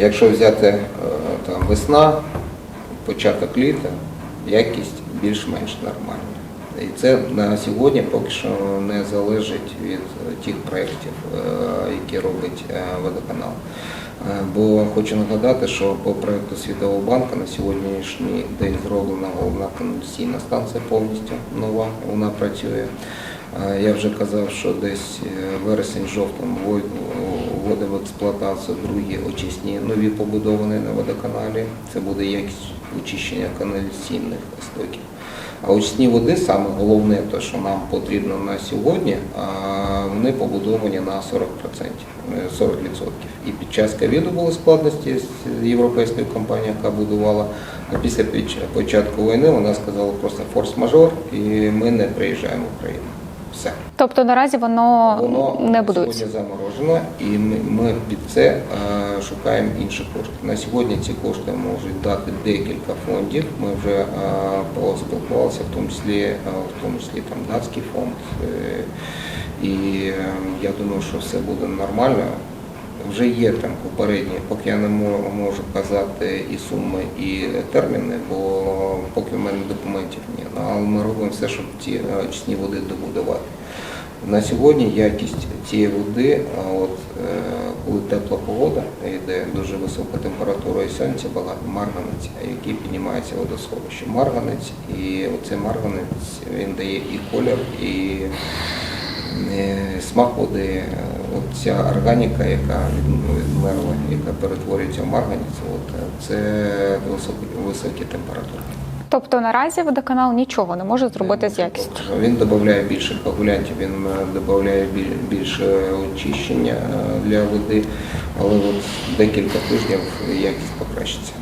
Якщо взяти е, там весна, початок літа, якість більш-менш нормальна. І це на сьогодні поки що не залежить від е, тих проєктів, е, які робить водоканал. Бо хочу нагадати, що по проєкту Світового банку на сьогоднішній день зроблена головна каналізаційна станція повністю нова, вона працює. Я вже казав, що десь вересень-жовтень вводив в експлуатацію другі очисні нові побудовані на водоканалі. Це буде якість очищення каналізаційних стоків. А очисні води, саме головне, те, що нам потрібно на сьогодні, вони побудовані на 40%. е, 40%. І під час ковіду були складності з європейською компанією, яка будувала. А після початку війни вона сказала просто форс-мажор, і ми не приїжджаємо в Україну. Все. Тобто наразі воно, Воно не будується. сьогодні заморожено, і ми, ми під це е, шукаємо інші кошти. На сьогодні ці кошти можуть дати декілька фондів. Ми вже е, поспілкувалися, в тому числі, е, в тому числі там датський фонд. Е, і е, я думаю, що все буде нормально. Вже є там попередні, поки я не можу казати і суми, і терміни, бо поки в мене документів ні. Ну, Але ми робимо все, щоб ці очисні води добудувати. На сьогодні якість цієї води, от е, коли тепла погода, йде дуже висока температура і сонця, багато марганець, який піднімається водосховище. Марганець, і оцей марганець він дає і колір, і смак води. Е, От ця органіка, яка відмерла, яка перетворюється в марганець, от, е, це високі, високі температури. Тобто наразі водоканал нічого не може зробити з якістю. Він додає більше коагулянтів, він додає більше очищення е, для води, але от декілька тижнів якість покращиться.